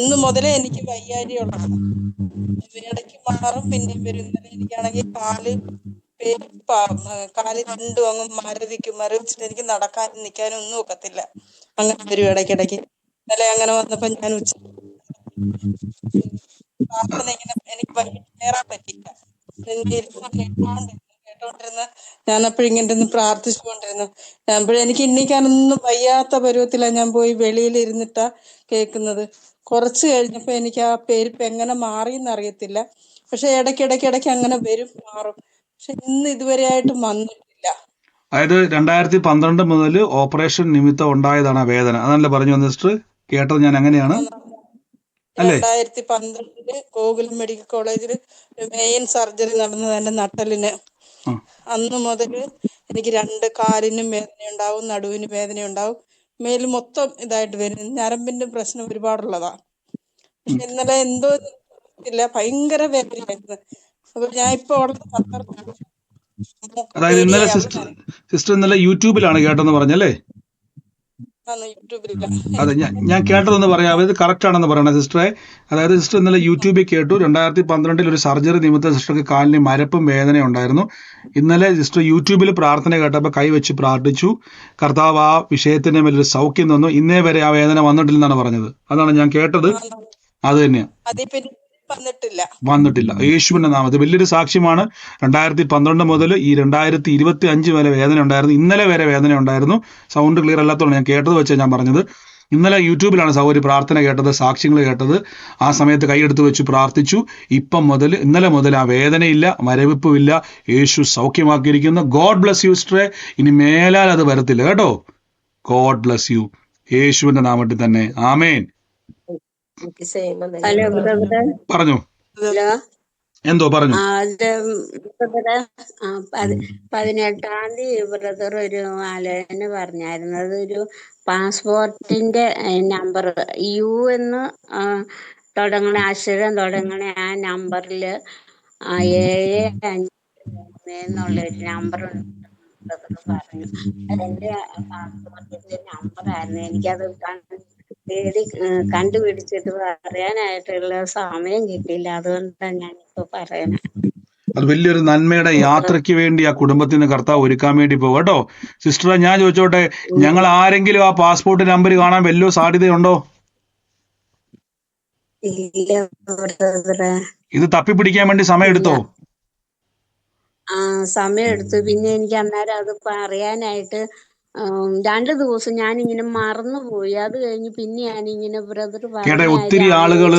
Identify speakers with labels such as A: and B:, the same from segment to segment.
A: അന്ന് മുതലേ എനിക്ക് വയ്യാരിയുള്ളതാണ് ഇടയ്ക്ക് മാറും പിന്നെ വരും. ഇന്നലെ എനിക്കാണെങ്കിൽ കാൽ കാൽ രണ്ടും അങ്ങ് മരവിക്കും മരവിച്ചിട്ട് എനിക്ക് നടക്കാനും നിൽക്കാനും ഒന്നും ഒക്കത്തില്ല. അങ്ങനെ വരും ഇടയ്ക്കിടയ്ക്ക്. ഇന്നലെ അങ്ങനെ വന്നപ്പോ ഞാൻ ഉച്ച ഇങ്ങനെ എനിക്ക് കയറാൻ പറ്റില്ല കേട്ടോണ്ടിരുന്നു കേട്ടോണ്ടിരുന്ന് ഞാൻ അപ്പോഴിങ്ങനെ പ്രാർത്ഥിച്ചുകൊണ്ടിരുന്നു അപ്പോഴും എനിക്ക് എണ്ണിക്കാനൊന്നും വയ്യാത്ത പരുവത്തിലാണ് ഞാൻ പോയി വെളിയിൽ ഇരുന്നിട്ടാ കേൾക്കുന്നത്. കുറച്ച് കഴിഞ്ഞപ്പോൾ എനിക്ക് ആ പെരുപ്പ് എങ്ങനെ മാറി അറിയത്തില്ല. പക്ഷെ ഇടയ്ക്കിടയ്ക്ക് ഇടയ്ക്ക് അങ്ങനെ വരും മാറും. പക്ഷെ ഇന്ന് ഇതുവരെ ആയിട്ട് വന്നിട്ടില്ല.
B: അതായത് രണ്ടായിരത്തി പന്ത്രണ്ട് മുതൽ ഓപ്പറേഷൻ നിമിത്തം ഉണ്ടായതാണ് ആ വേദന. അതല്ലേ പറഞ്ഞു വന്ന സിസ്റ്റർ? കേട്ടത് ഞാൻ അങ്ങനെയാണ്?
A: രണ്ടായിരത്തി പന്ത്രണ്ടിൽ ഗോകുലം മെഡിക്കൽ കോളേജിൽ മെയിൻ സർജറി നടന്നത് എന്റെ നട്ടലിന്. അന്ന് മുതൽ എനിക്ക് രണ്ട് കാലിനും വേദന ഉണ്ടാവും നടുവിന് വേദന ഉണ്ടാവും മേൽ മൊത്തം ഇതായിട്ട് വരും. ഞരമ്പിന്റെ പ്രശ്നം ഒരുപാടുള്ളതാ. പക്ഷെ ഇന്നലെ എന്തോ ഇല്ല ഭയങ്കര വേദനയായിരുന്നു. അപ്പൊ ഞാൻ ഇപ്പൊ ഖത്തറിലാണ്.
B: അതായത് ഇന്നലെ സിസ്റ്റർ സിസ്റ്റർ ഇന്നലെ യൂട്യൂബിലാണ് കേട്ടെന്ന് പറഞ്ഞല്ലേ? അതെ ഞാൻ ഞാൻ കേട്ടതെന്ന് പറയാം. അതായത് കറക്റ്റ് ആണെന്ന് പറയണേ സിസ്റ്ററെ. അതായത് സിസ്റ്റർ ഇന്നലെ യൂട്യൂബിൽ കേട്ടു. രണ്ടായിരത്തി പന്ത്രണ്ടിൽ ഒരു സർജറി നിമിത്തം സിസ്റ്റർക്ക് കാലിന് മരപ്പും വേദന ഉണ്ടായിരുന്നു. ഇന്നലെ സിസ്റ്റർ യൂട്യൂബിൽ പ്രാർത്ഥന കേട്ടപ്പോൾ കൈവച്ച് പ്രാർത്ഥിച്ചു. കർത്താവ് ആ വിഷയത്തിന്റെ മേലൊരു സൗഖ്യം തന്നു. ഇന്നേ വരെ ആ വേദന വന്നിട്ടില്ലെന്നാണ് പറഞ്ഞത്. അതാണ് ഞാൻ കേട്ടത്. അത്. തന്നെയാണ്
A: വന്നിട്ടില്ല.
B: യേശുവിന്റെ നാമത്തിൽ വലിയൊരു സാക്ഷ്യമാണ്. രണ്ടായിരത്തി പന്ത്രണ്ട് മുതൽ ഈ രണ്ടായിരത്തി ഇരുപത്തി അഞ്ച് വരെ വേദന ഉണ്ടായിരുന്നു. ഇന്നലെ വരെ വേദന ഉണ്ടായിരുന്നു. സൗണ്ട് ക്ലിയർ അല്ലാത്തതുകൊണ്ട് ഞാൻ കേട്ടത് വെച്ചാൽ ഞാൻ പറഞ്ഞത്. ഇന്നലെ യൂട്യൂബിലാണ് സൗകര്യ പ്രാർത്ഥന കേട്ടത് സാക്ഷ്യങ്ങൾ കേട്ടത്. ആ സമയത്ത് കൈയെടുത്ത് വെച്ച് പ്രാർത്ഥിച്ചു. ഇപ്പം മുതൽ ഇന്നലെ മുതൽ ആ വേദനയില്ല മരവിപ്പുമില്ല. യേശു സൗഖ്യമാക്കിയിരിക്കുന്നു. ഗോഡ് ബ്ലസ് യു സ്ട്രേ ഇനി മേലാൽ അത് വരത്തില്ല. കേട്ടോ? ഗോഡ് ബ്ലസ് യു യേശുവിന്റെ നാമത്തിൽ തന്നെ. ആമേൻ.
C: ഹലോ
B: പറഞ്ഞു.
C: ഹലോ?
B: എന്തോ പറഞ്ഞു?
C: പതിനെട്ടാം തീയതി ബ്രദർ ഒരു ആലോചന പറഞ്ഞായിരുന്നു. അതൊരു പാസ്പോർട്ടിന്റെ നമ്പർ യു എന്ന് തുടങ്ങണ അക്ഷരം തുടങ്ങണ ആ നമ്പറിൽ ഏഴ് അഞ്ച് മൂന്ന് എന്നുള്ളൊരു നമ്പർ പറഞ്ഞു. അതെന്റെ പാസ്പോർട്ടിന്റെ നമ്പറായിരുന്നു എനിക്കത് കണ്ട് തേടി കണ്ടുപിടിച്ചിട്ട് പറയാനായിട്ടുള്ള സമയം കിട്ടിയില്ല. അതുകൊണ്ടാണ് ഞാനിപ്പോ പറയുന്നത്
B: അത് വലിയൊരു നന്മയുടെ യാത്രയ്ക്ക് വേണ്ടി ആ കുടുംബത്തിന് കർത്താവ് ഒരുക്കാൻ വേണ്ടി പോകും കേട്ടോ സിസ്റ്ററെ ഞാൻ ചോദിച്ചോട്ടെ ഞങ്ങൾ ആരെങ്കിലും ആ പാസ്പോർട്ട് നമ്പർ കാണാൻ വല്ലോ സാധ്യതയുണ്ടോ? ഇത് തപ്പിപ്പിടിക്കാൻ വേണ്ടി സമയം എടുത്തോ
C: സമയം എടുത്തു പിന്നെ എനിക്ക് അന്നേരം അത് പറയാനായിട്ട് രണ്ടു ദിവസം ഞാൻ ഇങ്ങനെ മറന്നുപോയി. അത് കഴിഞ്ഞ് പിന്നെ ഇങ്ങനെ ബ്രദർ
B: കേട്ടെ ഒത്തിരി ആളുകൾ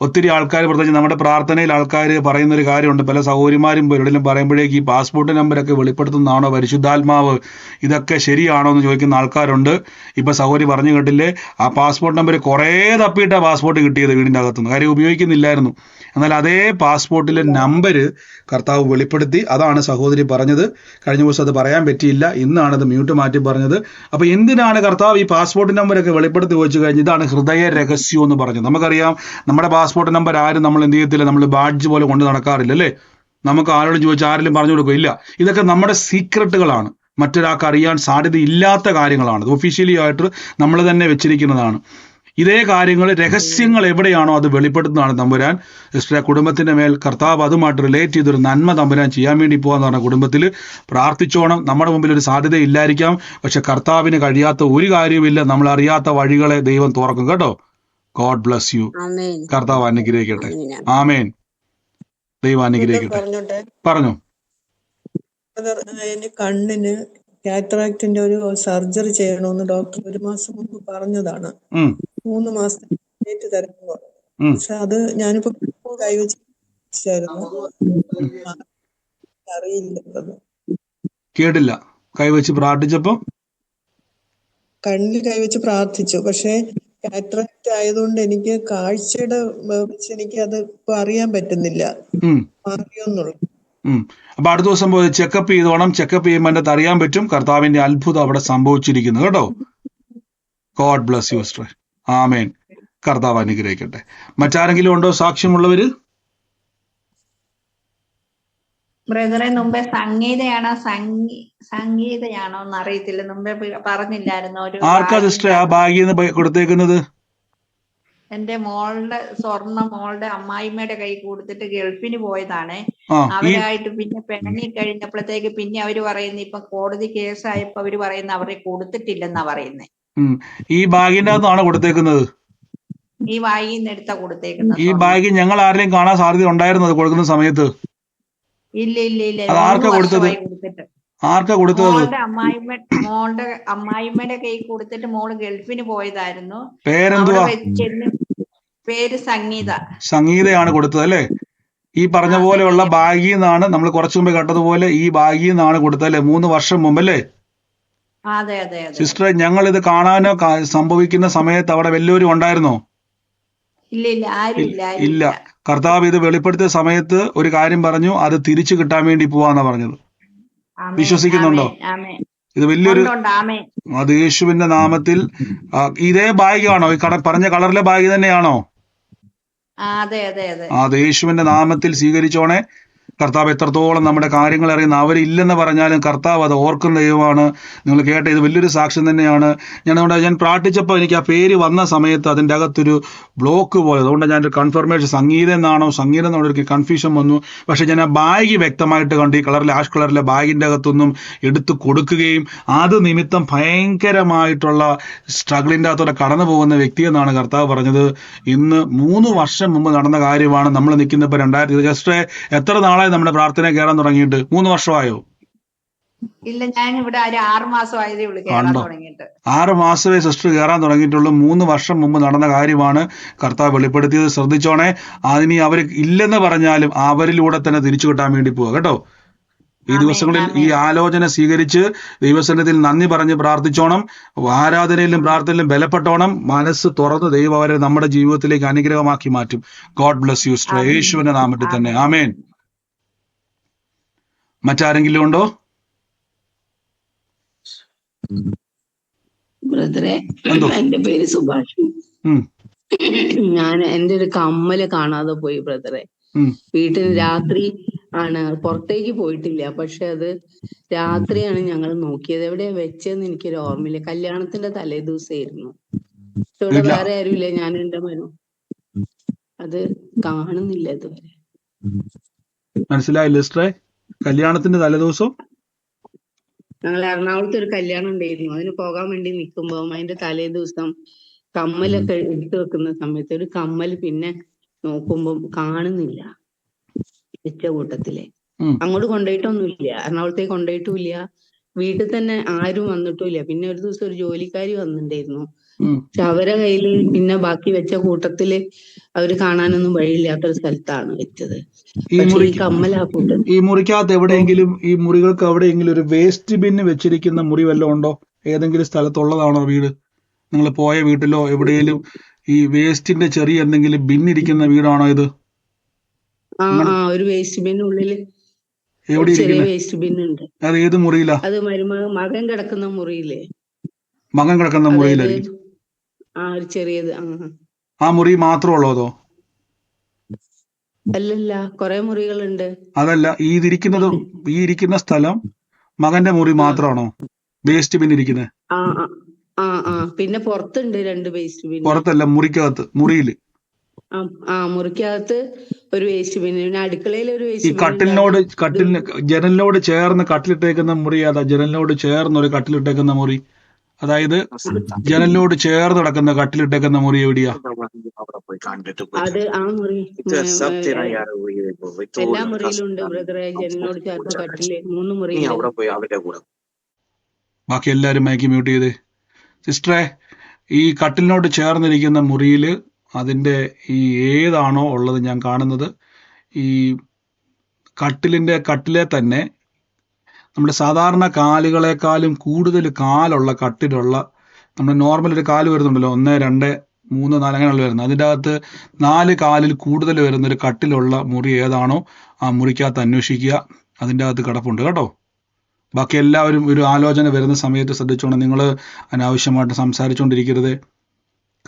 B: ഒത്തിരി ആൾക്കാർ പ്രത്യേകിച്ച് നമ്മുടെ പ്രാർത്ഥനയിൽ ആൾക്കാർ പറയുന്ന ഒരു കാര്യമുണ്ട്. പല സഹോദരിമാരും എവിടെയും പറയുമ്പോഴേക്ക് ഈ പാസ്പോർട്ട് നമ്പരൊക്കെ വെളിപ്പെടുത്തുന്നതാണോ പരിശുദ്ധാത്മാവ് ഇതൊക്കെ ശരിയാണോ എന്ന് ചോദിക്കുന്ന ആൾക്കാരുണ്ട്. ഇപ്പൊ സഹോദരി പറഞ്ഞു കേട്ടില്ലേ ആ പാസ്പോർട്ട് നമ്പർ കുറേ തപ്പിയിട്ടാ പാസ്പോർട്ട് കിട്ടിയത് വീടിന്റെ അകത്തുനിന്ന്. കാര്യം ഉപയോഗിക്കുന്നില്ലായിരുന്നു. എന്നാൽ അതേ പാസ്പോർട്ടിലെ നമ്പർ കർത്താവ് വെളിപ്പെടുത്തി അതാണ് സഹോദരി പറഞ്ഞത്. കഴിഞ്ഞ ദിവസം അത് പറയാൻ പറ്റിയില്ല. ഇന്നാണ് അത് മ്യൂട്ട് മാറ്റി പറഞ്ഞത്. അപ്പൊ എന്തിനാണ് കർത്താവ് ഈ പാസ്പോർട്ട് നമ്പരൊക്കെ വെളിപ്പെടുത്തി വെച്ച് കഴിഞ്ഞ് ഇതാണ് ഹൃദയ രഹസ്യം എന്ന് പറഞ്ഞു നമുക്കറിയാം നമ്മുടെ പാസ്പോർട്ട് നമ്പർ ആരും നമ്മൾ എന്ത് ചെയ്യത്തില്ല. നമ്മൾ ബാഡ്ജ് പോലെ കൊണ്ട് നടക്കാറില്ല അല്ലേ? നമുക്ക് ആരോടും ചോദിച്ചാൽ ആരെങ്കിലും പറഞ്ഞു കൊടുക്കും? ഇല്ല. ഇതൊക്കെ നമ്മുടെ സീക്രട്ടുകളാണ് മറ്റൊരാൾക്ക് അറിയാൻ സാധ്യതയില്ലാത്ത കാര്യങ്ങളാണ്. ഒഫീഷ്യലി ആയിട്ട് നമ്മൾ തന്നെ വെച്ചിരിക്കുന്നതാണ്. ഇതേ കാര്യങ്ങൾ രഹസ്യങ്ങൾ എവിടെയാണോ അത് വെളിപ്പെടുത്തുന്നതാണ് തമ്പുരാൻ. സിസ്റ്ററെ കുടുംബത്തിന്റെ മേൽ കർത്താവ് അതുമായിട്ട് റിലേറ്റ് ചെയ്തൊരു നന്മ തമ്പുരാൻ ചെയ്യാൻ വേണ്ടി പോകാന്ന് പറഞ്ഞ കുടുംബത്തിൽ. പ്രാർത്ഥിച്ചോണം നമ്മുടെ മുമ്പിൽ ഒരു സാധ്യത ഇല്ലായിരിക്കാം. പക്ഷെ കർത്താവിന് കഴിയാത്ത ഒരു കാര്യവുമില്ല. നമ്മൾ അറിയാത്ത വഴികളെ ദൈവം തുറക്കും. കേട്ടോ? God bless you
C: amen.
B: കർത്താവ് അനുഗ്രഹിക്കട്ടെ.
C: ആമേൻ.
B: ദൈവം അനുഗ്രഹിക്കട്ടെ. പറഞ്ഞു.
A: കണ്ണിന് കാറ്ററാക്റ്റിന്റെ ഒരു സർജറി ചെയ്യണമെന്ന് ഡോക്ടർ ഒരു മാസം മുമ്പ് പറഞ്ഞതാണ്. മൂന്ന് മാസത്തിന് ഡേറ്റ് തരുന്നു പക്ഷെ അത് ഞാനിപ്പോ കൈവച്ചായിരുന്നു അറിയില്ല.
B: കേട്ടില്ല. കൈവച്ച് പ്രാർത്ഥിച്ചപ്പോ?
A: കണ്ണിൽ കൈവച്ച് പ്രാർത്ഥിച്ചു. പക്ഷെ കാറ്ററാക്റ്റ് ആയതുകൊണ്ട് എനിക്ക് കാഴ്ചയുടെ വെച്ച് എനിക്ക് അത് ഇപ്പൊ അറിയാൻ പറ്റുന്നില്ല.
B: ഉം. അപ്പൊ അടുത്ത ദിവസം പോയി ചെക്കപ്പ് ചെയ്തോണം ചെക്കപ്പ് ചെയ്യുമ്പോൾ അതിന്റെ അറിയാൻ പറ്റും. കർത്താവിന്റെ അത്ഭുതം അവിടെ സംഭവിച്ചിരിക്കുന്നു കേട്ടോ. God bless you sister amen കർത്താവ് അനുഗ്രഹിക്കട്ടെ. മറ്റാരെങ്കിലും ഉണ്ടോ സാക്ഷ്യമുള്ളവര്?
D: ബ്രദറെ മുമ്പേ സംഗീതയാണോ? സംഗീ സംഗീതയാണോ എന്ന് അറിയത്തില്ല മുമ്പേ പറഞ്ഞില്ലായിരുന്നു.
B: ആർക്കാ സിസ്റ്റർ ആ ഭാഗ്യം കൊടുത്തേക്കുന്നത്?
D: എന്റെ മോളുടെ സ്വർണ മോളുടെ അമ്മായിമ്മയുടെ കൈ കൊടുത്തിട്ട് ഗൾഫിന് പോയതാണ്. അവരായിട്ട് പിന്നെ പെണ്ണി കഴിഞ്ഞപ്പോഴത്തേക്ക് പിന്നെ അവർ പറയുന്ന ഇപ്പൊ കോടതി കേസായപ്പോ അവർ പറയുന്ന അവരെ കൊടുത്തിട്ടില്ലെന്നാ പറയുന്നത്
B: ഉം, ഈ ബാഗിന്റെ അകത്താണ് കൊടുത്തേക്കുന്നത്?
D: ഈ ബാഗിൽ നിന്ന് എടുത്താ കൊടുത്തേക്കുന്നത്.
B: ഈ ബാഗ് ഞങ്ങൾ ആരെയും കാണാൻ സാധ്യത ഉണ്ടായിരുന്നത് കൊടുക്കുന്ന സമയത്ത്?
D: ഇല്ല ഇല്ല ഇല്ല.
B: ആർക്കാ കൊടുത്തത്? ആർക്കാ കൊടുത്തത്?
D: മോളുടെ അമ്മായിമ്മ മോളുടെ അമ്മായിമ്മയുടെ കൈ കൊടുത്തിട്ട് മോൾ ഗൾഫിന് പോയതായിരുന്നു.
B: പേരെന്തുവാ?
D: പേര് സംഗീത.
B: സംഗീതയാണ് കൊടുത്തത് അല്ലേ? ഈ പറഞ്ഞ പോലെയുള്ള. ബാഗിൽ നിന്നാണ് നമ്മൾ കുറച്ചു മുമ്പ് കണ്ടതുപോലെ ഈ ബാഗിൽ നിന്നാണ് കൊടുത്തത് അല്ലേ? മൂന്ന് വർഷം മുമ്പ് അല്ലേ?
D: അതേ അതേ അതെ.
B: സിസ്റ്ററെ ഞങ്ങൾ ഇത് കാണാനോ സംഭവിക്കുന്ന സമയത്ത് അവിടെ വല്ലവരും ഉണ്ടായിരുന്നോ?
D: ഇല്ല ഇല്ല ആരും ഇല്ല ആരും
B: ഇല്ല. കർത്താവ് ഇത് വെളിപ്പെടുത്തിയ സമയത്ത് ഒരു കാര്യം പറഞ്ഞു അത് തിരിച്ചു കിട്ടാൻ വേണ്ടി പോവാന്നാ പറഞ്ഞത്. വിശ്വസിക്കുന്നുണ്ടോ? ഇത് വലിയൊരു. അത് യേശുവിന്റെ നാമത്തിൽ ഇതേ ബാഗാണോ ഈ കട പറഞ്ഞ കളറിലെ ബാഗ് തന്നെയാണോ?
D: അത്
B: യേശുവിന്റെ നാമത്തിൽ സ്വീകരിച്ചോണേ. കർത്താവ് എത്രത്തോളം നമ്മുടെ കാര്യങ്ങൾ അറിയുന്ന അവരില്ലെന്ന് പറഞ്ഞാലും കർത്താവ് അത് ഓർക്കുന്ന ദൈവമാണ്. നിങ്ങൾ കേട്ട ഇത് വലിയൊരു സാക്ഷ്യം തന്നെയാണ്. ഞാൻ അതുകൊണ്ട് ഞാൻ പ്രാർത്ഥിച്ചപ്പോൾ എനിക്ക് ആ പേര് വന്ന സമയത്ത് അതിന്റെ അകത്തൊരു ബ്ലോക്ക് പോയത് അതുകൊണ്ട് ഞാനൊരു കൺഫർമേഷൻ സംഗീതം എന്നാണോ സംഗീതം എന്നുള്ളൊരു കൺഫ്യൂഷൻ വന്നു. പക്ഷേ ഞാൻ ആ ബാഗ് വ്യക്തമായിട്ട് കണ്ടു. ഈ കളറിലെ ആഷ് കളറിലെ ബാഗിന്റെ അകത്തൊന്നും എടുത്തു കൊടുക്കുകയും അത് നിമിത്തം ഭയങ്കരമായിട്ടുള്ള സ്ട്രഗിളിന്റെ അകത്തൂടെ കടന്നു പോകുന്ന വ്യക്തി എന്നാണ് കർത്താവ് പറഞ്ഞത്. ഇന്ന് മൂന്ന് വർഷം മുമ്പ് നടന്ന കാര്യമാണ്. നമ്മൾ നിൽക്കുന്ന ഇപ്പോൾ രണ്ടായിരത്തി ജസ്റ്റ് എത്ര നാളായി നമ്മുടെ പ്രാർത്ഥന കയറാൻ തുടങ്ങിയിട്ട് മൂന്ന് വർഷമായോ?
D: ഇല്ല ഞാൻ ഇവിടെ ഒരു ആറ് ഉള്ളൂ കേറാൻ? തുടങ്ങിയിട്ട്.
B: ആറ് മാസമേ സിസ്റ്റർ കയറാൻ തുടങ്ങിയിട്ടുള്ളൂ. മൂന്ന് വർഷം മുമ്പ് നടന്ന കാര്യമാണ് കർത്താവ് വെളിപ്പെടുത്തിയത്. ശ്രദ്ധിച്ചോണേ അതിനി അവർ ഇല്ലെന്ന് പറഞ്ഞാലും അവരിലൂടെ തന്നെ തിരിച്ചു കിട്ടാൻ വേണ്ടി പോവുക കേട്ടോ? ഈ ദിവസങ്ങളിൽ ഈ ആലോചന സ്വീകരിച്ച് ദൈവസന്നിധിയിൽ നന്ദി പറഞ്ഞ് പ്രാർത്ഥിച്ചോണം. ആരാധനയിലും പ്രാർത്ഥനയിലും ബലപ്പെട്ടോണം. മനസ്സ് തുറന്ന് ദൈവം അവരെ നമ്മുടെ ജീവിതത്തിലേക്ക് അനുഗ്രഹമാക്കി മാറ്റും. God bless you. യേശുവിന്റെ നാമത്തിൽ തന്നെ. ആമേൻ. മറ്റാരെങ്കിലും ഉണ്ടോ?
E: ബ്രദറെ? എന്റെ പേര് സുഭാഷ്. ഞാൻ എന്റെ ഒരു കമ്മൽ കാണാതെ പോയി ബ്രദറെ. വീട്ടിൽ രാത്രി ആണ് പുറത്തേക്ക് പോയിട്ടില്ല. പക്ഷെ അത് രാത്രിയാണ് ഞങ്ങൾ നോക്കിയത്. എവിടെയാ വെച്ചതെന്ന് എനിക്കൊരു ഓർമ്മയില്ല. കല്യാണത്തിന്റെ തലേ ദിവസമായിരുന്നു ഇവിടെ. വേറെ ആരുമില്ല. ഞാൻ എന്റെ മനു അത് കാണുന്നില്ല ഇതുവരെ.
B: മനസ്സിലായില്ല കല്യാണത്തിന്റെ തലേദിവസം?
E: ഞങ്ങൾ എറണാകുളത്ത് ഒരു കല്യാണം ഉണ്ടായിരുന്നു. അതിന് പോകാൻ വേണ്ടി നിൽക്കുമ്പോൾ അതിന്റെ തലേ ദിവസം കമ്മലൊക്കെ എടുത്തു വെക്കുന്ന സമയത്ത് ഒരു കമ്മൽ പിന്നെ നോക്കുമ്പോൾ കാണുന്നില്ല വെച്ച കൂട്ടത്തിൽ.
B: ഉം.
E: അങ്ങോട്ട് കൊണ്ടുപോയിട്ടൊന്നുമില്ല. എറണാകുളത്തേക്ക് കൊണ്ടുപോയിട്ടുമില്ല. വീട്ടിൽ തന്നെ ആരും വന്നിട്ടുമില്ല. പിന്നെ ഒരു ദിവസം ഒരു ജോലിക്കാരി വന്നിട്ടുണ്ടായിരുന്നു. പക്ഷെ അവരെ കയ്യിൽ പിന്നെ ബാക്കി വെച്ച കൂട്ടത്തിൽ അവർ കാണാനൊന്നും വഴിയില്ലാത്തൊരു സ്ഥലത്താണ് വെച്ചത്.
B: ഈ
E: മുറിക്ക് ഈ
B: മുറിക്കകത്ത് എവിടെയെങ്കിലും ഈ മുറികൾക്ക് എവിടെയെങ്കിലും ഒരു വേസ്റ്റ് ബിൻ വെച്ചിരിക്കുന്ന മുറി വല്ലതും ഉണ്ടോ? ഏതെങ്കിലും സ്ഥലത്തുള്ളതാണോ വീട്? നിങ്ങൾ പോയ വീട്ടിലോ എവിടെയെങ്കിലും ഈ വേസ്റ്റിന്റെ ചെറിയ എന്തെങ്കിലും ബിൻ ഇരിക്കുന്ന വീടാണോ ഇത്?
E: ഒരു വേസ്റ്റ് ബിന്നുള്ളിൽ
B: എവിടെ
E: ഒരു ചെറിയ വേസ്റ്റ് ബിൻ ഉണ്ട്.
B: അത് ഏത് മുറിയിലാ?
E: അത് മകൻ കിടക്കുന്ന മുറിയില്ലേ?
B: മകൻ കിടക്കുന്ന മുറിയിലായിരിക്കും.
E: ആ ഒരു ചെറിയത് ആ.
B: മുറി മാത്രമുള്ളതോ
E: അല്ലല്ല കൊറേ മുറികളുണ്ട്.
B: അതല്ല ഈ ഇരിക്കുന്നത് ഈ ഇരിക്കുന്ന സ്ഥലം മകന്റെ മുറി മാത്രമാണോ വേസ്റ്റ് ബിൻ ഇരിക്കുന്നത്
E: ആ ആ, പിന്നെ പുറത്തുണ്ട് രണ്ട് വേസ്റ്റ് ബിൻ
B: പുറത്തല്ല മുറിക്കകത്ത് മുറിയിൽ
E: ആ മുറിക്കകത്ത് ഒരു വേസ്റ്റ് ബിൻ പിന്നെ അടുക്കളയിൽ ഒരു
B: ഈ
E: വേസ്റ്റ്
B: കട്ടിലിനോട് കട്ടിലിന് ജനലിനോട് ചേർന്ന് കട്ടിലിട്ടേക്കുന്ന മുറി അതാ ജനലിനോട് ചേർന്ന് ഒരു കട്ടിലിട്ടേക്കുന്ന മുറി. അതായത് ജനലിനോട് ചേർന്ന് കിടക്കുന്ന കട്ടിലിട്ടേക്കുന്ന മുറി എവിടെയാ?
E: അത് ആ മുറി ചേർത്ത് മൂന്ന്
F: അവിടെ
B: ബാക്കി എല്ലാരും മൈക്ക് മ്യൂട്ട് ചെയ്തേ. സിസ്റ്ററെ ഈ കട്ടിലിനോട് ചേർന്നിരിക്കുന്ന മുറിയിൽ അതിന്റെ ഈ ഏതാണോ ഉള്ളത് ഞാൻ കാണുന്നത്. ഈ കട്ടിലിന്റെ കട്ടിലെ തന്നെ നമ്മുടെ സാധാരണ കാലുകളെക്കാളും കൂടുതൽ കാലുള്ള കട്ടിലുള്ള നമ്മുടെ നോർമൽ ഒരു കാൽ വരുന്നുണ്ടല്ലോ. ഒന്ന് രണ്ട് മൂന്ന് നാല് അങ്ങനെയുള്ള വരുന്നത്. അതിന്റെ അകത്ത് നാല് കാലിൽ കൂടുതൽ വരുന്ന ഒരു കട്ടിലുള്ള മുറി ഏതാണോ ആ മുറിക്കകത്ത് അന്വേഷിക്കുക. അതിന്റെ അകത്ത് കിടപ്പുണ്ട് കേട്ടോ. ബാക്കി എല്ലാവരും ഒരു ആലോചന വരുന്ന സമയത്ത് ശ്രദ്ധിച്ചോണം. നിങ്ങൾ അനാവശ്യമായിട്ട് സംസാരിച്ചുകൊണ്ടിരിക്കരുത്.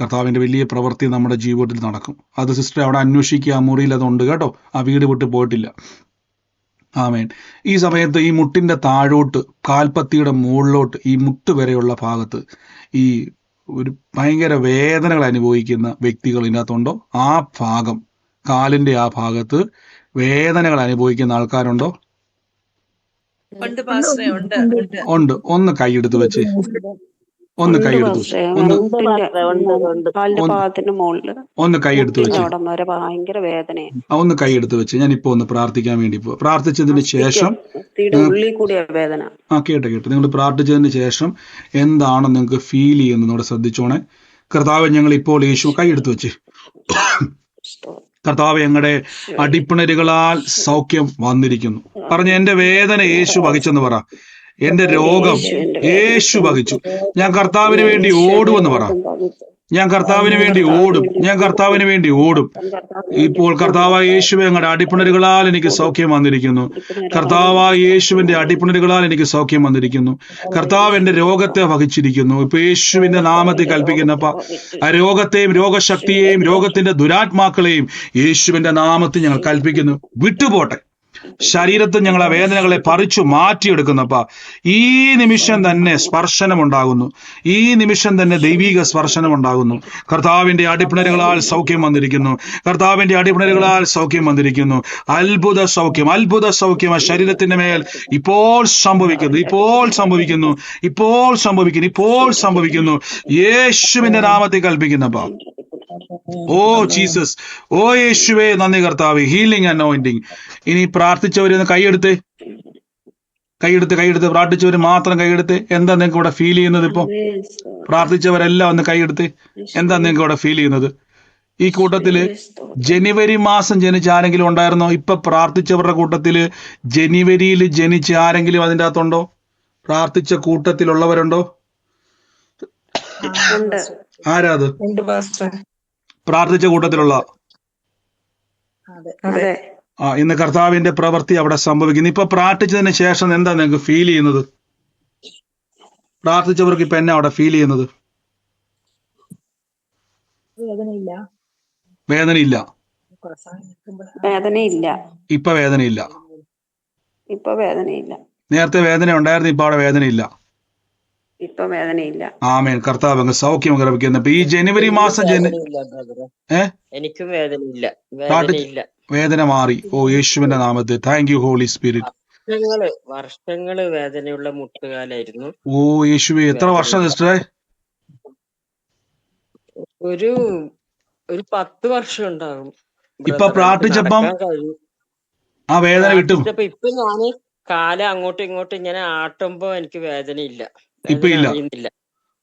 B: കർത്താവിന്റെ വലിയ പ്രവൃത്തി നമ്മുടെ ജീവിതത്തിൽ നടക്കും. അത് സിസ്റ്റർ അവിടെ അന്വേഷിക്കുക. ആ മുറിയിൽ അതുണ്ട് കേട്ടോ. ആ വീട് വിട്ട് പോയിട്ടില്ല. ആമേൻ. ഈ സമയത്ത് ഈ മുട്ടിന്റെ താഴോട്ട് കാൽപ്പത്തിയുടെ മുകളിലോട്ട് ഈ മുട്ട് വരെയുള്ള ഭാഗത്ത് ഈ ഒരു ഭയങ്കര വേദനകൾ അനുഭവിക്കുന്ന വ്യക്തികൾ ഇതിനകത്തുണ്ടോ? ആ ഭാഗം കാലിന്റെ ആ ഭാഗത്ത് വേദനകൾ അനുഭവിക്കുന്ന ആൾക്കാരുണ്ടോ?
G: ഉണ്ട്
B: ഒന്ന് കൈയെടുത്ത് വെച്ച്. ഒന്ന് കൈയെടുത്തു ഒന്ന് കൈയെടുത്ത് വെച്ച്. ഒന്ന് കൈയെടുത്ത് വെച്ച്. ഞാൻ ഇപ്പൊ ഒന്ന് പ്രാർത്ഥിക്കാൻ വേണ്ടി പോകും പ്രാർത്ഥിച്ചതിന് ശേഷം
H: അസ്ഥിയുടെ കൂടിയ വേദന.
B: ആ കേട്ടെ കേട്ടോ. നിങ്ങൾ പ്രാർത്ഥിച്ചതിന് ശേഷം എന്താണ് നിങ്ങൾക്ക് ഫീൽ ചെയ്യുന്നത് ഇവിടെ ശ്രദ്ധിച്ചോണേ. കർത്താവ് ഞങ്ങൾ ഇപ്പോൾ യേശു കൈയെടുത്ത് വെച്ച്. കർത്താവ് ഞങ്ങളുടെ അടിപ്പിണരുകളാൽ സൗഖ്യം വന്നിരിക്കുന്നു. പറഞ്ഞ എന്റെ വേദന യേശു വഹിച്ചെന്ന് പറ. എന്റെ രോഗം യേശു വഹിച്ചു. ഞാൻ കർത്താവിന് വേണ്ടി ഓടുമെന്ന് പറ. ഞാൻ കർത്താവിന് വേണ്ടി ഓടും. ഞാൻ കർത്താവിന് വേണ്ടി ഓടും. ഇപ്പോൾ കർത്താവായ യേശുവെ ഞങ്ങളുടെ അടിപ്പിണരുകളാൽ എനിക്ക് സൗഖ്യം വന്നിരിക്കുന്നു. കർത്താവായ യേശുവിന്റെ അടിപ്പിണരുകളാൽ എനിക്ക് സൗഖ്യം വന്നിരിക്കുന്നു. കർത്താവ് എന്റെ രോഗത്തെ വഹിച്ചിരിക്കുന്നു. ഇപ്പൊ യേശുവിന്റെ നാമത്തെ കൽപ്പിക്കുന്നപ്പ ആ രോഗത്തെയും രോഗശക്തിയെയും രോഗത്തിന്റെ ദുരാത്മാക്കളെയും യേശുവിന്റെ നാമത്തെ ഞങ്ങൾ കൽപ്പിക്കുന്നു. വിട്ടുപോട്ടെ. ശരീരത്തിൽ ഞങ്ങളെ വേദനകളെ പറിച്ചു മാറ്റിയെടുക്കുന്നപ്പ ഈ നിമിഷം തന്നെ സ്പർശനം ഉണ്ടാകുന്നു ഈ നിമിഷം തന്നെ ദൈവിക സ്പർശനം ഉണ്ടാകുന്നു കർത്താവിന്റെ അടിപ്പിണരുകളാൽ സൗഖ്യം വന്നിരിക്കുന്നു. കർത്താവിന്റെ അടിപ്പിണരുകളാൽ സൗഖ്യം വന്നിരിക്കുന്നു. അത്ഭുത സൗഖ്യം അത്ഭുത സൗഖ്യം ആ ശരീരത്തിന്റെ മേൽ ഇപ്പോൾ സംഭവിക്കുന്നു ഇപ്പോൾ സംഭവിക്കുന്നു ഇപ്പോൾ സംഭവിക്കുന്നു ഇപ്പോൾ സംഭവിക്കുന്നു. യേശുവിന്റെ നാമത്തെ കൽപ്പിക്കുന്നപ്പ. ഓ ജീസസ് ഓ യേശുവേ നന്ദി കർത്താവ്. ഹീലിംഗ് അനോയിന്റിങ് ഇനി പ്രാർത്ഥിച്ചവരൊന്ന് കൈയെടുത്ത്. കൈയെടുത്ത് കൈയെടുത്ത്. പ്രാർത്ഥിച്ചവർ മാത്രം കൈയെടുത്ത്. എന്താ നിങ്ങൾക്ക് ഇവിടെ ഫീൽ ചെയ്യുന്നത് ഇപ്പൊ? പ്രാർത്ഥിച്ചവരെല്ലാം ഒന്ന് കൈയെടുത്ത്. എന്താ നിങ്ങൾക്ക് ഇവിടെ ഫീൽ ചെയ്യുന്നത്? ഈ കൂട്ടത്തിൽ ജനുവരി മാസം ജനിച്ച ആരെങ്കിലും ഉണ്ടായിരുന്നോ? ഇപ്പൊ പ്രാർത്ഥിച്ചവരുടെ കൂട്ടത്തിൽ ജനുവരിയിൽ ജനിച്ച ആരെങ്കിലും അതിന്റെ അകത്തുണ്ടോ? പ്രാർത്ഥിച്ച കൂട്ടത്തിലുള്ളവരുണ്ടോ?
H: ഉണ്ട്
B: ആരാ അത്
G: ഉണ്ട് പാസ്റ്ററെ
B: പ്രാർത്ഥിച്ച കൂട്ടത്തിലുള്ള
H: അതെ.
B: ആ ഇന്ന് കർത്താവിന്റെ പ്രവൃത്തി അവിടെ സംഭവിക്കുന്നു. ഇപ്പൊ പ്രാർത്ഥിച്ചതിന് ശേഷം എന്താ നിങ്ങൾക്ക് ഫീൽ ചെയ്യുന്നത്? പ്രാർത്ഥിച്ചവർക്ക് ഇപ്പൊ എന്നാ അവിടെ ഫീൽ ചെയ്യുന്നത്?
G: വേദനയില്ല.
B: വേദനയില്ല.
H: വേദനയില്ല.
B: ഇപ്പൊ വേദനയില്ല.
H: ഇപ്പൊ വേദനയില്ല.
B: നേരത്തെ വേദന ഉണ്ടായിരുന്നു ഇപ്പൊ അവിടെ വേദനയില്ല.
H: ഇപ്പൊ വേദനയില്ല.
B: ആമേൻ. കർത്താവ് അങ്ങ് സൗഖ്യം ഇപ്പൊ ഈ ജനുവരി മാസം
I: എനിക്കും വേദനയില്ല. വേദനയില്ല.
B: വേദന മാറി. ഓ യേശുവിന്റെ നാമത്തിൽ. താങ്ക് യു ഹോളി സ്പിരിറ്റ്
I: വർഷങ്ങൾ വർഷങ്ങൾ വേദനയുള്ള മുട്ടുകാലായിരുന്നു.
B: ഓ യേശുവെ എത്ര വർഷം സിസ്റ്ററെ?
I: ഒരു ഒരു പത്ത് വർഷം ഉണ്ടാകും
B: ഇപ്പൊ പ്രാർത്ഥിച്ചപ്പം? ആ വേദന വിട്ടും.
I: പ്രാർത്ഥിച്ചപ്പോ ഇപ്പൊ ഞാൻ കാല അങ്ങോട്ടും ഇങ്ങോട്ടും ഇങ്ങനെ ആട്ടുമ്പോ എനിക്ക് വേദനയില്ല.
B: ഇപ്പൊ ഇല്ല.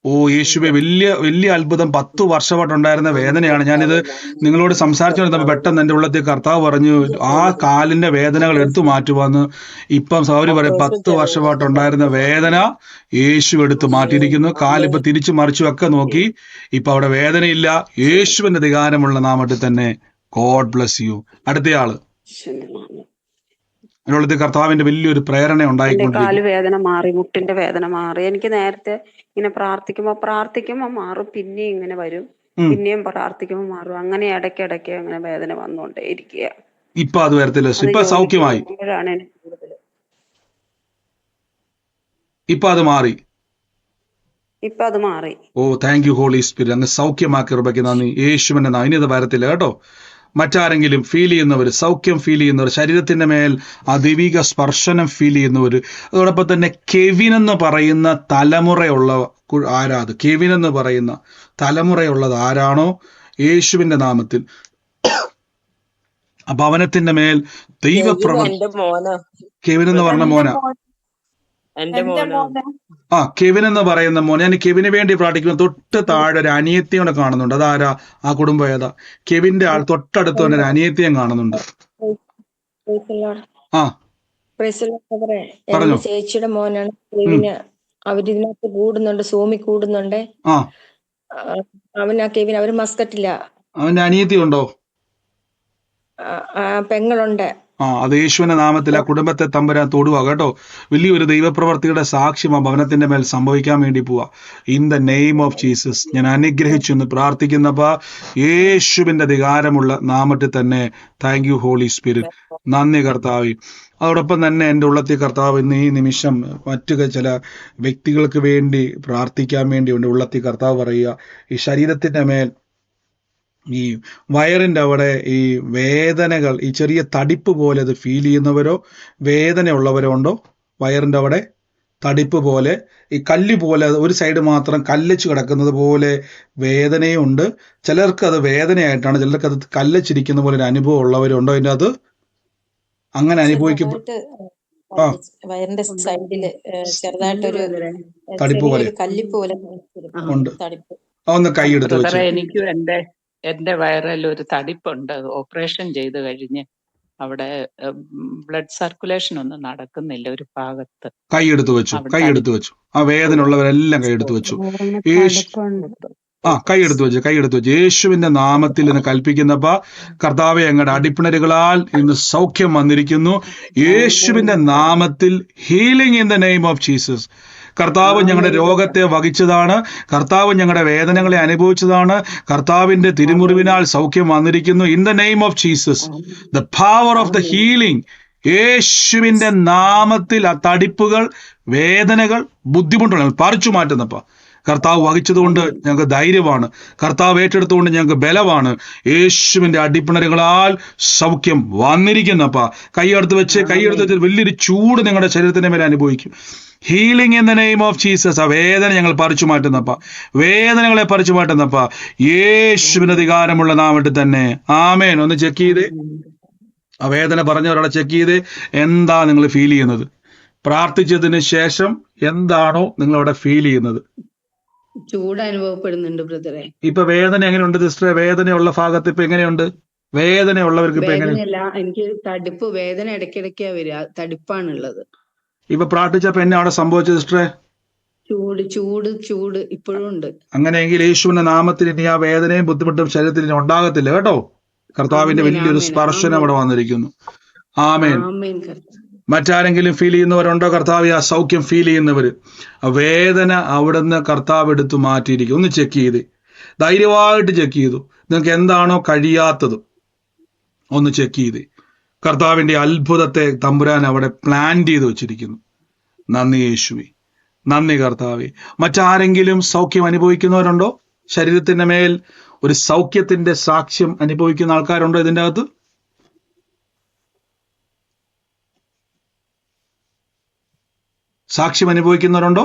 B: ഓ യേശുവെ വലിയ വലിയ അത്ഭുതം. പത്ത് വർഷമായിട്ടുണ്ടായിരുന്ന വേദനയാണ്. ഞാനിത് നിങ്ങളോട് സംസാരിച്ചു വന്നപ്പോൾ പെട്ടെന്ന് എന്റെ ഉള്ളത്തിൽ കർത്താവ് പറഞ്ഞു ആ കാലിന്റെ വേദനകൾ എടുത്തു മാറ്റുവാന്ന്. ഇപ്പം സൗരി പറയും പത്ത് വർഷമായിട്ടുണ്ടായിരുന്ന വേദന യേശു എടുത്തു മാറ്റിയിരിക്കുന്നു. കാലിപ്പോ തിരിച്ചു മറിച്ചു ഒക്കെ നോക്കി. ഇപ്പൊ അവിടെ വേദനയില്ല. യേശുവിന്റെ അധികാരമുള്ള നാമത്തിൽ തന്നെ ഗോഡ് ബ്ലസ് യു.
H: അടുത്തയാൾ.
B: അതിനുള്ളത് കർത്താവിന്റെ വലിയൊരു പ്രേരണ ഉണ്ടായിക്കൊണ്ടിരിക്കും
H: വേദന മാറി മുട്ടിന്റെ വേദന മാറി. എനിക്ക് നേരത്തെ ഇങ്ങനെ പ്രാർത്ഥിക്കുമ്പോ പ്രാർത്ഥിക്കുമ്പോ മാറും പിന്നെ ഇങ്ങനെ വരും. പിന്നെയും പ്രാർത്ഥിക്കുമ്പോ മാറും. അങ്ങനെ ഇടയ്ക്കിടയ്ക്ക് അങ്ങനെ വേദന വന്നുകൊണ്ടേ ഇരിക്കുക
B: ഇപ്പൊ അത് വരത്തില്ല. ഇപ്പൊ സൗഖ്യമായി. ഇപ്പൊ അത് മാറി.
H: ഇപ്പൊ അത് മാറി.
B: Oh thank you holy Spirit. അങ്ങ് സൗഖ്യമാക്കി ഉറപ്പാക്കി നന്ദി. യേശുവിന്റെ നാം ഇനി അത് വരത്തില്ല കേട്ടോ. മറ്റാരെങ്കിലും ഫീൽ ചെയ്യുന്നവർ സൗഖ്യം ഫീൽ ചെയ്യുന്നവർ ശരീരത്തിന്റെ മേൽ ആ ദൈവിക സ്പർശനം ഫീൽ ചെയ്യുന്നവർ അതോടൊപ്പം തന്നെ കെവിൻ എന്ന് പറയുന്ന തലമുറയുള്ള ആരാ അത് കെവിൻ എന്ന് പറയുന്ന തലമുറയുള്ളത് ആരാണോ? യേശുവിന്റെ നാമത്തിൽ. ആ ഭവനത്തിന്റെ മേൽ ദൈവപ്രവർ കെവിൻ എന്ന് പറഞ്ഞ മോന.
I: എന്റെ മോനെ?
B: ആ കെവിൻ എന്ന് പറയുന്ന മോൻ ഞാൻ കെവിന് വേണ്ടി പ്രാർത്ഥിക്കുന്നു. തൊട്ട് താഴെ ഒരു അനിയത്തിയോടെ കാണുന്നുണ്ട്. അതാരാ? ആ കുടുംബം ഏതാ? കെവിന്റെ ആൾ തൊട്ടടുത്ത് തന്നെ ഒരു അനിയത്തിയും കാണുന്നുണ്ട്. ആ.
J: ചേച്ചിയുടെ മോനാണ്. കെവിന് അവരിതിനകത്ത് കൂടുന്നുണ്ട് സൂമി കൂടുന്നുണ്ട്. അവൻ ആ കെവിൻ അവർ മസ്കറ്റില്ല
B: അവന്റെ അനിയത്തി ഉണ്ടോ
J: പെങ്ങളുണ്ട്.
B: ആ അത് യേശുവിന്റെ നാമത്തിൽ ആ കുടുംബത്തെ തമ്പുരാൻ തൊടുക കേട്ടോ വലിയൊരു ദൈവപ്രവർത്തിയുടെ സാക്ഷ്യം ആ ഭവനത്തിന്റെ മേൽ സംഭവിക്കാൻ വേണ്ടി പോവാ. In the name of Jesus ഞാൻ അനുഗ്രഹിച്ചു എന്ന് പ്രാർത്ഥിക്കുന്നപ്പ. യേശുവിന്റെ അധികാരമുള്ള നാമത്തിൽ തന്നെ താങ്ക് യു ഹോളി സ്പിരിറ്റ് നന്ദി കർത്താവി. അതോടൊപ്പം തന്നെ എന്റെ ഉള്ളത്തിൽ കർത്താവ് ഇന്ന് ഈ നിമിഷം മറ്റു ചില വ്യക്തികൾക്ക് വേണ്ടി പ്രാർത്ഥിക്കാൻ വേണ്ടി ഉണ്ട് ഉള്ളത്തിൽ കർത്താവ് പറയുക ഈ ശരീരത്തിന്റെ മേൽ ഈ വയറിന്റെ അവിടെ ഈ വേദനകൾ ഈ ചെറിയ തടിപ്പ് പോലെ അത് ഫീൽ ചെയ്യുന്നവരോ വേദനയുള്ളവരോ ഉണ്ടോ? വയറിന്റെ അവിടെ തടിപ്പ് പോലെ ഈ കല്ല് പോലെ ഒരു സൈഡ് മാത്രം കല്ലച്ച് കിടക്കുന്നത് പോലെ വേദനയും ഉണ്ട് ചിലർക്ക് അത് വേദനയായിട്ടാണ് ചിലർക്ക് അത് കല്ലച്ചിരിക്കുന്ന പോലെ ഒരു അനുഭവം ഉള്ളവരുണ്ടോ? അതിന്റെ അത് അങ്ങനെ അനുഭവിക്കപ്പെ
G: ചെറുതായിട്ട്
B: ആ.
G: വയറിന്റെ സൈഡിൽ ചെറുതായിട്ടൊരു
B: തടിപ്പ് പോലെ.
G: കല്ലിപ്പ് പോലെ തടിപ്പ്.
B: ഒന്ന് കൈയെടുത്ത് വെച്ച്.
K: എനിക്ക് എനിക്കും എന്റെ എന്റെ വയറിൽ ഒരു തടിപ്പുണ്ട് ഓപ്പറേഷൻ ചെയ്ത് കഴിഞ്ഞ് അവിടെ ബ്ലഡ് സർക്കുലേഷൻ ഒന്നും നടക്കുന്നില്ല ഒരു ഭാഗത്ത്.
B: കൈയെടുത്ത് വെച്ചു
K: കൈ
B: കൈയെടുത്ത് വെച്ചു. ആ വേദന ഉള്ളവരെല്ലാം കൈയെടുത്ത് വെച്ചു. യേശു ആ കൈയെടുത്ത് വെച്ചു കൈയെടുത്ത് വെച്ചു. യേശുവിന്റെ നാമത്തിൽ ഇന്ന് കൽപ്പിക്കുന്നപ്പ കർത്താവെ അങ്ങയുടെ അടിപ്പിണരുകളാൽ ഇന്ന് സൗഖ്യം വന്നിരിക്കുന്നു. യേശുവിന്റെ നാമത്തിൽ healing in the name of Jesus കർത്താവ് ഞങ്ങളുടെ രോഗത്തെ വഹിച്ചതാണ്. കർത്താവ് ഞങ്ങളുടെ വേദനകളെ അനുഭവിച്ചതാണ്. കർത്താവിന്റെ തിരുമുറിവിനാൽ സൗഖ്യം വന്നിരിക്കുന്നു. In the name of Jesus the power of the healing യേശുവിന്റെ നാമത്തിൽ ആ തടിപ്പുകൾ വേദനകൾ ബുദ്ധിമുട്ടുകൾ പറിച്ചു മാറ്റുന്നപ്പ. കർത്താവ് വഹിച്ചതുകൊണ്ട് ഞങ്ങൾക്ക് ധൈര്യമാണ്. കർത്താവ് ഏറ്റെടുത്തുകൊണ്ട് ഞങ്ങൾക്ക് ബലമാണ്. യേശുവിന്റെ അടിപ്പിണരുകളാൽ സൗഖ്യം വന്നിരിക്കുന്നപ്പ കൈയെടുത്ത് വെച്ച് കൈയെടുത്ത് വെച്ച് വലിയൊരു ചൂട് നിങ്ങളുടെ ശരീരത്തിന്റെ മേലെ അനുഭവിക്കും. Healing in the name of Jesus ആ വേദന ഞങ്ങൾ പറിച്ചു മാറ്റുന്നപ്പ വേദനകളെ പറിച്ചു മാറ്റുന്നപ്പ യേശുവിന് അധികാരമുള്ള നാമത്തിൽ തന്നെ. ആമേൻ. ഒന്ന് ചെക്ക് ചെയ്ത്. ആ വേദന പറഞ്ഞ ഒരാളെ ചെക്ക് ചെയ്ത്. എന്താ നിങ്ങൾ ഫീൽ ചെയ്യുന്നത്? പ്രാർത്ഥിച്ചതിന് ശേഷം എന്താണോ നിങ്ങളവിടെ ഫീൽ ചെയ്യുന്നത്?
E: ചൂട് അനുഭവപ്പെടുന്നുണ്ട് ബ്രദറെ.
B: ഇപ്പൊ വേദന എങ്ങനെയുണ്ട് സിസ്റ്ററെ? വേദനയുള്ള ഭാഗത്ത് ഇപ്പൊ എങ്ങനെയുണ്ട്? വേദനയുള്ളവർക്ക് ഇപ്പൊ എങ്ങനെ?
E: വേദനയല്ല എനിക്ക് തടിപ്പ് വേദന ഇടയ്ക്കിടയ്ക്കാ വരിക. തടിപ്പാണുള്ളത്.
B: ഇപ്പൊ പ്രാർത്ഥിച്ചപ്പോ എന്നെ അവിടെ സംഭവിച്ചത് സിസ്റ്ററെ?
E: ചൂട് ചൂട് ചൂട് ഇപ്പോഴും ഉണ്ട്.
B: അങ്ങനെയെങ്കിൽ യേശുവിന്റെ നാമത്തിൽ ഇനി ആ വേദനയും ബുദ്ധിമുട്ടും ശരീരത്തിൽ ഇനി ഉണ്ടാകത്തില്ല കേട്ടോ? കർത്താവിന്റെ വലിയൊരു സ്പർശനം അവിടെ വന്നിരിക്കുന്നു. ആമേൻ.
E: ആമേൻ കർത്താവേ.
B: മറ്റാരെങ്കിലും ഫീൽ ചെയ്യുന്നവരുണ്ടോ? കർത്താവ് ആ സൗഖ്യം ഫീൽ ചെയ്യുന്നവർ ആ വേദന അവിടുന്ന് കർത്താവ് എടുത്ത് മാറ്റിയിരിക്കും ഒന്ന് ചെക്ക് ചെയ്ത്. ധൈര്യമായിട്ട് ചെക്ക് ചെയ്തു. നിങ്ങൾക്ക് എന്താണോ കഴിയാത്തത് ഒന്ന് ചെക്ക് ചെയ്ത്. കർത്താവിന്റെ അത്ഭുതത്തെ തമ്പുരാൻ അവിടെ പ്ലാൻ ചെയ്ത് വെച്ചിരിക്കുന്നു. നന്ദി യേശുവി. നന്ദി കർത്താവെ. മറ്റാരെങ്കിലും സൗഖ്യം അനുഭവിക്കുന്നവരുണ്ടോ? ശരീരത്തിന്റെ മേൽ ഒരു സൗഖ്യത്തിന്റെ സാക്ഷ്യം അനുഭവിക്കുന്ന ആൾക്കാരുണ്ടോ ഇതിന്റെ അകത്ത്? സാക്ഷ്യം അനുഭവിക്കുന്നവരുണ്ടോ?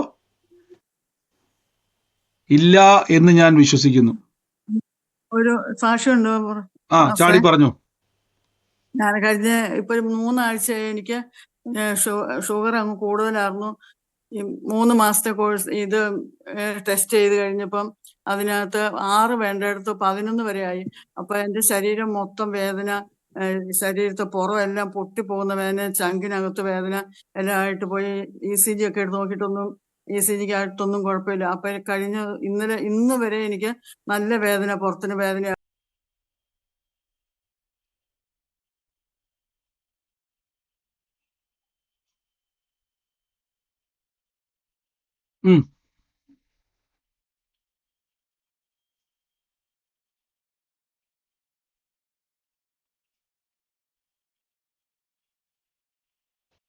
B: ഇല്ല എന്ന് ഞാൻ വിശ്വസിക്കുന്നു.
L: ഒരു സാക്ഷ്യമുണ്ട്?
B: ആ ചാടി പറഞ്ഞു.
L: ഞാൻ കഴിഞ്ഞ ഇപ്പൊ മൂന്നാഴ്ച എനിക്ക് ഷുഗർ അങ്ങ് കൂടുതലായിരുന്നു. മൂന്ന് മാസത്തെ കോഴ്സ് ഇത് ടെസ്റ്റ് ചെയ്ത് കഴിഞ്ഞപ്പം അതിനകത്ത് ആറ് വേണ്ടടുത്ത് പതിനൊന്ന് വരെ ആയി. അപ്പൊ എന്റെ ശരീരം മൊത്തം വേദന ശരീരത്തെ പുറം എല്ലാം പൊട്ടിപ്പോകുന്ന വേദന ചങ്കിനകത്ത് വേദന എല്ലാം ആയിട്ട് പോയി ഇ സി ജി ഒക്കെ എടുത്ത് നോക്കിയിട്ടൊന്നും ഇ സി ജിക്ക് ആയിട്ടൊന്നും കുഴപ്പമില്ല. അപ്പൊ കഴിഞ്ഞ ഇന്നലെ ഇന്ന് വരെ എനിക്ക് നല്ല വേദന പുറത്തിന് വേദന
B: ഉം.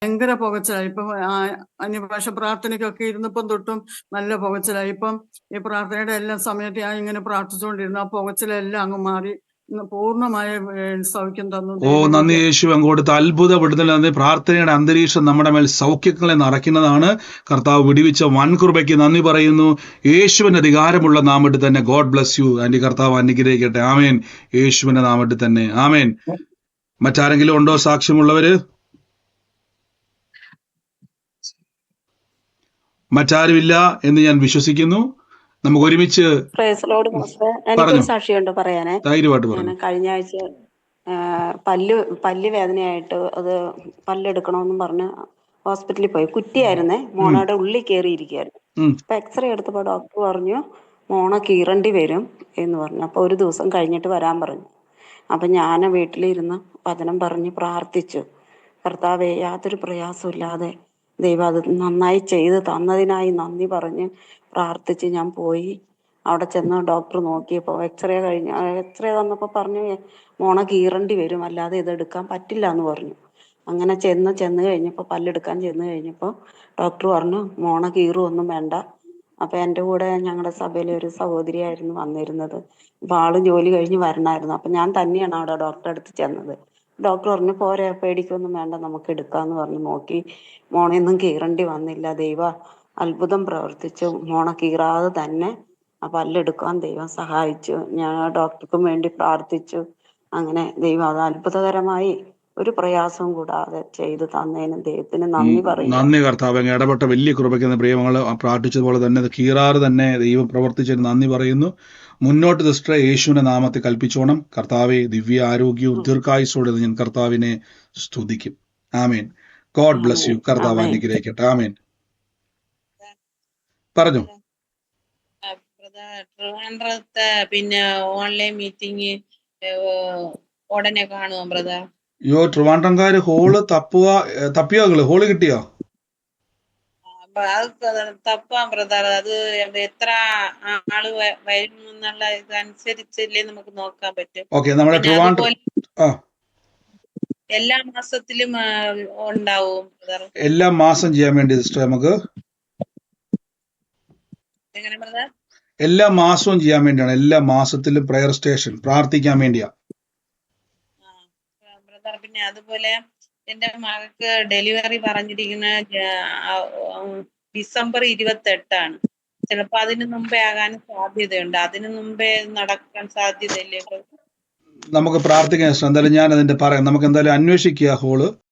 L: ഭയങ്കര പുകച്ചിലായി. ഇപ്പൊ അന്യഭാഷ പ്രാർത്ഥനയ്ക്കൊക്കെ ഇരുന്നപ്പം തൊട്ടും നല്ല പുകച്ചിലായി. ഇപ്പം ഈ പ്രാർത്ഥനയുടെ എല്ലാ സമയത്ത് ഞാൻ ഇങ്ങനെ പ്രാർത്ഥിച്ചുകൊണ്ടിരുന്നു. ആ പുകച്ചിലെല്ലാം അങ്ങ് മാറി. പൂർണമായ സൗഖ്യം തന്നു.
B: ഓ നന്ദി യേശു. അങ്ങോട്ട് അത്ഭുത വിടുതൽ നന്ദി. പ്രാർത്ഥനയുടെ അന്തരീക്ഷം നമ്മുടെ മേൽ സൗഖ്യങ്ങളെ നിറയ്ക്കുന്നതാണ്. കർത്താവ് വിടിവിച്ച വൻകൃപയ്ക്ക് നന്ദി പറയുന്നു. യേശുവിന്റെ അധികാരമുള്ള നാമത്തിൽ തന്നെ ഗോഡ് ബ്ലസ് യു. അന്റെ കർത്താവ് അനുഗ്രഹിക്കട്ടെ. ആമേൻ. യേശുവിന്റെ നാമത്തിൽ തന്നെ. ആമേൻ. മറ്റാരെങ്കിലും ഉണ്ടോ സാക്ഷ്യമുള്ളവര്? മറ്റാരുമില്ല എന്ന് ഞാൻ വിശ്വസിക്കുന്നു. നമുക്ക് ഒരുമിച്ച്.
H: സാക്ഷിയുണ്ട് പറയാനേ. കഴിഞ്ഞ ആഴ്ച പല്ല് പല്ല് വേദനയായിട്ട് അത് പല്ലെടുക്കണമെന്നും പറഞ്ഞ് ഹോസ്പിറ്റലിൽ പോയി. കുറ്റിയായിരുന്നേ. മോണയുടെ ഉള്ളിൽ കയറിയിരിക്കുകയായിരുന്നു. അപ്പൊ എക്സ്റേ എടുത്തപ്പോ ഡോക്ടർ പറഞ്ഞു മോണ കീറണ്ടി വരും എന്ന് പറഞ്ഞു. അപ്പൊ ഒരു ദിവസം കഴിഞ്ഞിട്ട് വരാൻ പറഞ്ഞു. അപ്പൊ ഞാൻ വീട്ടിലിരുന്ന് വചനം പറഞ്ഞ് പ്രാർത്ഥിച്ചു. കർത്താവെ യാതൊരു പ്രയാസമില്ലാതെ ദൈവം അത് നന്നായി ചെയ്ത് തന്നതിനായി നന്ദി പറഞ്ഞ് പ്രാർത്ഥിച്ച് ഞാൻ പോയി. അവിടെ ചെന്ന് ഡോക്ടർ നോക്കിയപ്പോൾ എക്സ്റേ കഴിഞ്ഞ് എക്സ്റേ തന്നപ്പോൾ പറഞ്ഞു മോണ കീറേണ്ടി വരും അല്ലാതെ ഇതെടുക്കാൻ പറ്റില്ല എന്ന് പറഞ്ഞു. അങ്ങനെ ചെന്ന് ചെന്ന് കഴിഞ്ഞപ്പോൾ പല്ലെടുക്കാൻ ചെന്ന് കഴിഞ്ഞപ്പോൾ ഡോക്ടർ പറഞ്ഞു മോണ കീറുമൊന്നും വേണ്ട. അപ്പൊ എന്റെ കൂടെ ഞങ്ങളുടെ സഭയിലെ ഒരു സഹോദരിയായിരുന്നു വന്നിരുന്നത്. അപ്പൊ ആൾ ജോലി കഴിഞ്ഞ് വരണമായിരുന്നു അപ്പൊ ഞാൻ തന്നെയാണ് അവിടെ ഡോക്ടറെ അടുത്ത് ചെന്നത്. ഡോക്ടർ പറഞ്ഞു പോരെ പേടിക്കൊന്നും വേണ്ട നമുക്ക് എടുക്കാന്ന് പറഞ്ഞു നോക്കി. മോണയൊന്നും കീറേണ്ടി വന്നില്ല. ദൈവ അത്ഭുതം പ്രവർത്തിച്ചു. മോണ കീറാതെ തന്നെ ആ പല്ലെടുക്കാൻ ദൈവം സഹായിച്ചു. ഞാൻ ഡോക്ടർക്കും വേണ്ടി പ്രാർത്ഥിച്ചു. അങ്ങനെ ദൈവം അത് അത്ഭുതകരമായി ഒരു പ്രയാസവും കൂടാതെ ചെയ്തു തന്നതിനും ദൈവത്തിന് നന്ദി പറയും
B: നന്ദി കർത്താവ് അങ്ങ് ഇടപെട്ട വലിയ കൃപയ്ക്ക് പ്രിയമങ്ങൾ പ്രാർത്ഥിച്ചതുപോലെ തന്നെ കീറാറ് തന്നെ ദൈവം പ്രവർത്തിച്ചതിന് നന്ദി പറയുന്നു. മുന്നോട്ട് ദൃഷ്ട യേശുവിന്റെ നാമത്തെ കൽപ്പിച്ചോണം. കർത്താവെ ദിവ്യ ആരോഗ്യവും ദീർഘായുസോടെ ഞാൻ കർത്താവിനെ സ്തുതിക്കും. ആമേൻ. ഗോഡ് ബ്ലസ് യു കർത്താവ്
H: ആമേൻ.
B: അനുഗ്രഹിക്കട്ടെ. ആമേൻ. പറഞ്ഞു?
M: ട്രിവാൻഡ്രത്തെ പിന്നെ ഓൺലൈൻ മീറ്റിംഗ് ഉടനെ കാണുമോ ബ്രദർ
B: യോ ട്രിവാൻഡ്രംകാര് ഹോൾ തപ്പുക തപ്പിയോ നിങ്ങൾ ഹോൾ കിട്ടിയോ?
M: അത് തപ്പാം ബ്രദർ അത് എത്ര ആൾ വരും എന്നുള്ള ഇതനുസരിച്ചല്ലേ നമുക്ക് നോക്കാൻ പറ്റും.
B: ഓക്കെ നമ്മുടെ ട്രിവാൻഡ്രം
M: എല്ലാ മാസത്തിലും ഉണ്ടാവും.
B: എല്ലാ മാസം ചെയ്യാൻ വേണ്ടി സിസ്റ്റർ നമുക്ക്. എല്ലാ മാസവും ചെയ്യാൻ വേണ്ടിയാണ്. എല്ലാ മാസത്തിലും പ്രയർ സ്റ്റേഷൻ പ്രാർത്ഥിക്കാൻ വേണ്ടിയാ.
M: ബ്രദർ പിന്നെ അതുപോലെ എന്റെ മകൾക്ക് ഡെലിവറി പറഞ്ഞിരിക്കുന്ന ഡിസംബർ ഇരുപത്തി എട്ടാണ് ചിലപ്പോ അതിനു മുമ്പേ ആകാൻ സാധ്യതയുണ്ട്. അതിനു മുമ്പേ നടക്കാൻ സാധ്യതയില്ലേ?
B: നമുക്ക് പ്രാർത്ഥിക്കാൻ എന്തായാലും ഞാൻ അതിന്റെ പറയാം നമുക്ക് എന്തായാലും അന്വേഷിക്കുക ഹോൾ.